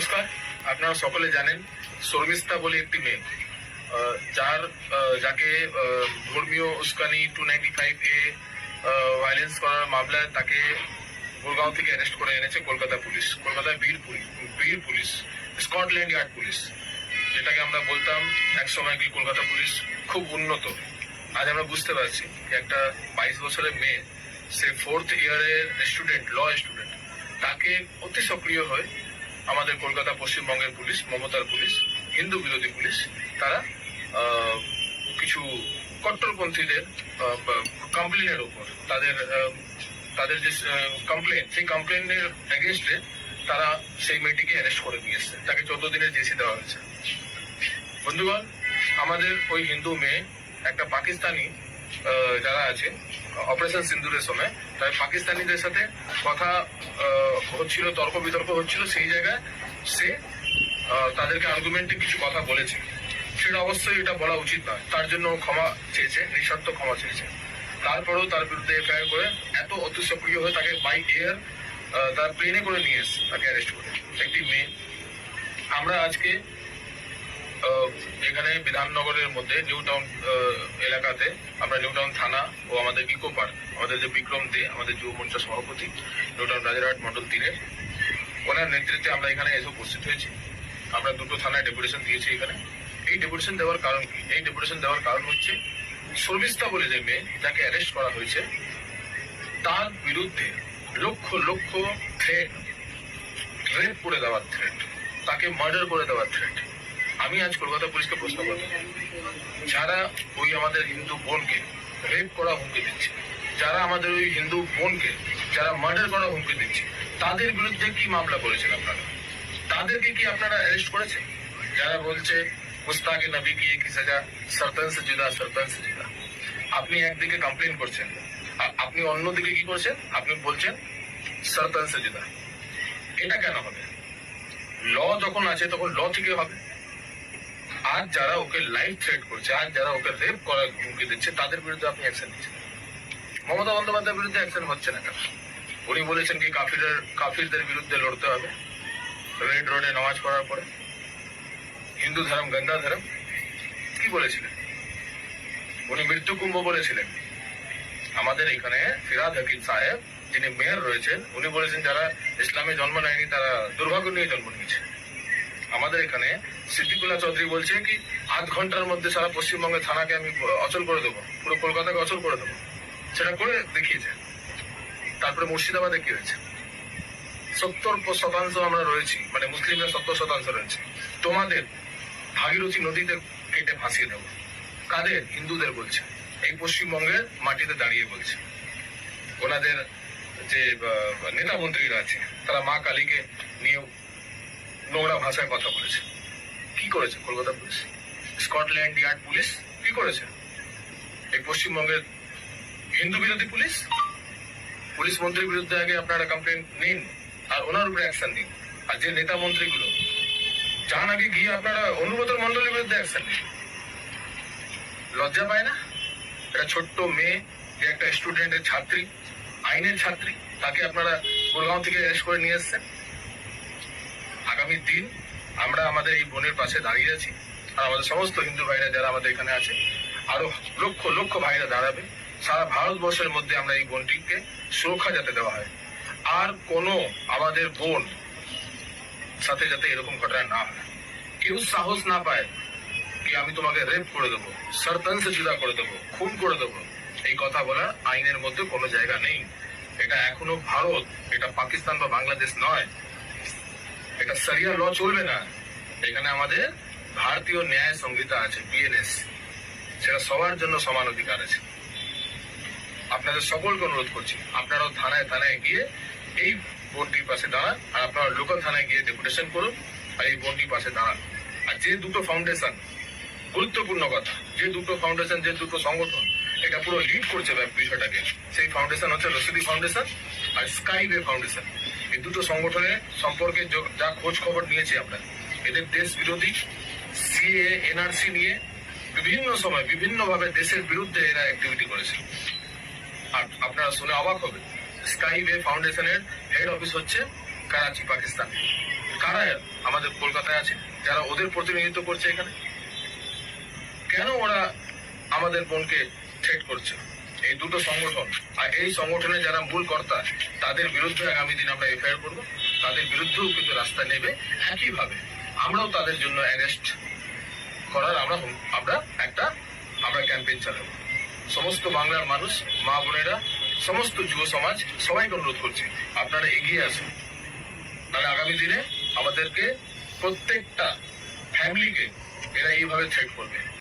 নমস্কার, আপনারা সকলে জানেন, শর্মিষ্ঠা বলে একটি মেয়ে যার যাকে ধর্মীয় উস্কানি two ninety five A violence করার মামলায় তাকে গুরগাঁও থেকে অ্যারেস্ট করে এনেছে কলকাতা পুলিশ কলকাতায় বীর পুলিশ বীর পুলিশ, স্কটল্যান্ড ইয়ার্ড পুলিশ, যেটাকে আমরা বলতাম একসময় কি কলকাতা পুলিশ খুব উন্নত। আজ আমরা বুঝতে পারছি যে একটা বাইশ বছরের মেয়ে, সে ফোর্থ ইয়ারের স্টুডেন্ট ল স্টুডেন্ট তাকে অতি সক্রিয় হয়ে আমাদের কলকাতা পশ্চিমবঙ্গের পুলিশ, মমতার পুলিশ, হিন্দু বিরোধী পুলিশ, তারা কিছু কট্টরপন্থীদের কমপ্লেনের উপর তাদের তাদের যে কমপ্লেন সেই কমপ্লেনের এগেনস্টে তারা সেই মেয়েটিকে অ্যারেস্ট করে নিয়ে তাকে চোদ্দ দিনের জেসি দেওয়া হয়েছে। বন্ধুগণ, আমাদের ওই হিন্দু মেয়ে একটা পাকিস্তানি যারা আছে অপারেশন সিন্দুরের সময়। তাই পাকিস্তানিদের সাথে কথা হচ্ছিল তর্ক বিতর্ক হচ্ছিল সেই জায়গায় সে তাদেরকে আর্গুমেন্টে কিছু কথা বলেছে। সেটা অবশ্যই এটা বলা উচিত নয়। তার জন্য ক্ষমা চেয়েছে নিঃশর্ত ক্ষমা চেয়েছে। তারপরেও তার বিরুদ্ধে এফআইআর করে এত অতি সক্রিয় হয়ে তাকে বাই এয়ার তার প্লেনে করে নিয়ে এসছে, তাকে অ্যারেস্ট করে। একটি মেয়ে। আমরা আজকে এখানে বিধাননগরের মধ্যে নিউ টাউন এলাকাতে আমরা নিউ টাউন থানা ও আমাদের ইকো পার্ক, আমাদের যে বিক্রম দে, আমাদের যুব মঞ্চের সভাপতি, নিউ টাউন রাজারহাট মন্ডল তীরে ওনার নেতৃত্বে আমরা এখানে এসে উপস্থিত হয়েছি। আমরা দুটো থানায় ডেপুটেশন দিয়েছি এখানে। এই ডেপুটেশন দেওয়ার কারণ কি? এই ডেপুটেশন দেওয়ার কারণ হচ্ছে, শর্মিষ্ঠা বলে যে মেয়ে যাকে অ্যারেস্ট করা হয়েছে, তার বিরুদ্ধে লক্ষ লক্ষ থ্রেট রেপ করে দেওয়ার থ্রেট তাকে মার্ডার করে দেওয়ার থ্রেট আমি আজ কলকাতা পুলিশকে প্রশ্ন করব। যারা ওই আমাদের হিন্দু বোনকে রেপ করা হুমকি দিচ্ছে, যারা আমাদের ওই হিন্দু বোনকে, যারা মার্ডার করা হুমকি দিচ্ছে, তাদের বিরুদ্ধে কি মামলা করেছেন আপনারা? তাদেরকে কি আপনারা অ্যারেস্ট করেছেন? যারা বলছে মুস্তাকে নবী কি কি সাজা সরতন সে জুদা সরতন সে জুদা। আপনি একদিকে কমপ্লেন করছেন আর আপনি অন্যদিকে কি করছেন? আপনি বলছেন সরতন সে জুদা। এটা কেন হবে? ল যখন আছে তখন ল থেকে হবে। আজ যারা ওকে লাইফ থ্রেট করছে আজ যারা ওকে রেপ করার হুমকি দিচ্ছে, তাদের বিরুদ্ধে আপনি অ্যাকশন নিচ্ছেন। মমতা বন্দ্যোপাধ্যায়ের বিরুদ্ধে অ্যাকশন হচ্ছে না কেন? উনি বলেছেন কি কাফিরের কাফিরদের বিরুদ্ধে লড়তে হবে। রেড রোডে নামাজ পড়ার পরে। হিন্দু ধর্ম গঙ্গা ধর্ম, কি বলেছিলেন? উনি মৃত্যু কুম্ভ বলেছিলেন। আমাদের এখানে ফিরাদ হাকিম সাহেব, যিনি মেয়র রয়েছেন, উনি বলেছেন যারা ইসলামে জন্ম নেয়নি, তারা দুর্ভাগ্য নিয়ে জন্ম নিয়েছে। আমাদের এখানে সিদ্দিকুল্লাহ চৌধুরী বলছে কি, আধ ঘণ্টার মধ্যে সারা পশ্চিমবঙ্গের থানাকে আমি অচল করে দেবো, পুরো কলকাতাকে অচল করে দেবো। সেটা করে দেখিয়েছে। তারপরে মুর্শিদাবাদে কি হয়েছে? সত্তর শতাংশ আমরা রয়েছি মানে মুসলিমরা সত্তর শতাংশ রয়েছে। তোমাদের ভাগীরথী নদীতে কেটে ভাসিয়ে দেবো। কাদের? হিন্দুদের বলছে। এই পশ্চিমবঙ্গের মাটিতে দাঁড়িয়ে বলছে। ওনাদের যে নেতা মন্ত্রীরা আছে, তারা মা কালীকে নিয়ে নোংরা ভাষায় কথা বলেছে। কি করেছে Kolkata police? Scotland Yard police? কি করেছে? এই পশ্চিমবঙ্গের হিন্দু বিরোধী পুলিশ? পুলিশ মন্ত্রীর বিরুদ্ধে আগে আপনারা কমপ্লেন নিন আর ওনার উপরে অ্যাকশন দিন আর যে নেতা মন্ত্রীগুলো যান আগে গিয়ে আপনারা অনুব্রত মন্ডলের বিরুদ্ধে অ্যাকশন নিন। লজ্জা পায় না? একটা ছোট্ট মেয়ে, যে একটা স্টুডেন্টের ছাত্রী, আইনের ছাত্রী, তাকে আপনারা গুরগাঁও থেকে অ্যারেস্ট করে নিয়ে এসছেন? আগামী দিন আমরা আমাদের এই বোনের পাশে দাঁড়িয়ে আছি আর আমাদের সমস্ত হিন্দু ভাইরা যারা আমাদের এখানে আছে, আরও লক্ষ লক্ষ ভাইরা দাঁড়াবে। সারা ভারতবর্ষের মধ্যে আমরা এই বোনটিকে সুরক্ষা যাতে দেওয়া হয়। আর কোনো আমাদের বোন সাথে যাতে এরকম ঘটনা না হয়। কেউ সাহস না পায় কি আমি তোমাকে রেপ করে দেবো সরতন জুদা করে দেবো, খুন করে দেবো। এই কথা বলার আইনের মধ্যে কোনো জায়গা নেই। এটা এখনও ভারত, এটা পাকিস্তান বা বাংলাদেশ নয়। এটা সারিয়া ল চলবে না। এখানে আমাদের ভারতীয় ন্যায় সংহিতা আছে বিএনএস সেটা সবার জন্য সমান অধিকার আছে। আপনাদের সকলকে অনুরোধ করছি, আপনারাও থানায় থানায় গিয়ে এই বোনটির পাশে দাঁড়ান, আর আপনারা লোকাল থানায় গিয়ে ডেপুটেশন করুন, আর এই বোনটির পাশে দাঁড়ান। আর যে দুটো ফাউন্ডেশন, গুরুত্বপূর্ণ কথা, যে দুটো ফাউন্ডেশন, যে দুটো সংগঠন, এটা পুরো লিড করছে বিষয়টাকে। সেই ফাউন্ডেশন হচ্ছে রশিদি ফাউন্ডেশন আর স্কাইওয়ে ফাউন্ডেশন। এই দুটো সংগঠনের সম্পর্কে যা খোঁজ খবর নিয়েছি আমরা। এদের দেশ বিরোধী, সিএ, এনআরসি নিয়ে বিভিন্ন সময় বিভিন্ন ভাবে দেশের বিরুদ্ধে এরা অ্যাক্টিভিটি করেছে আর আপনারা শুনে অবাক হবে স্কাই ওয়ে ফাউন্ডেশনের হেড অফিস হচ্ছে করাচি পাকিস্তান কারা আমাদের কলকাতায় আছে। যারা ওদের প্রতিনিধিত্ব করছে এখানে। কেন ওরা আমাদের বোনকে থ্রেট করছে? এই দুটো সংগঠন আর এই সংগঠনে যারা মূল কর্তা, তাদের বিরুদ্ধে আগামী দিন আমরা এফআইআর করব। তাদের বিরুদ্ধেও কিন্তু রাস্তা নেবে একইভাবে। আমরাও তাদের জন্য অ্যারেস্ট করার আমরা আমরা একটা, আমরা ক্যাম্পেইন চালাবো। সমস্ত বাংলার মানুষ, মা বোনেরা, সমস্ত যুব সমাজ, সবাইকে অনুরোধ করছি, আপনারা এগিয়ে আসুন। তাহলে আগামী দিনে আমাদেরকে প্রত্যেকটা ফ্যামিলিকে এরা এইভাবে থ্রেট করবে।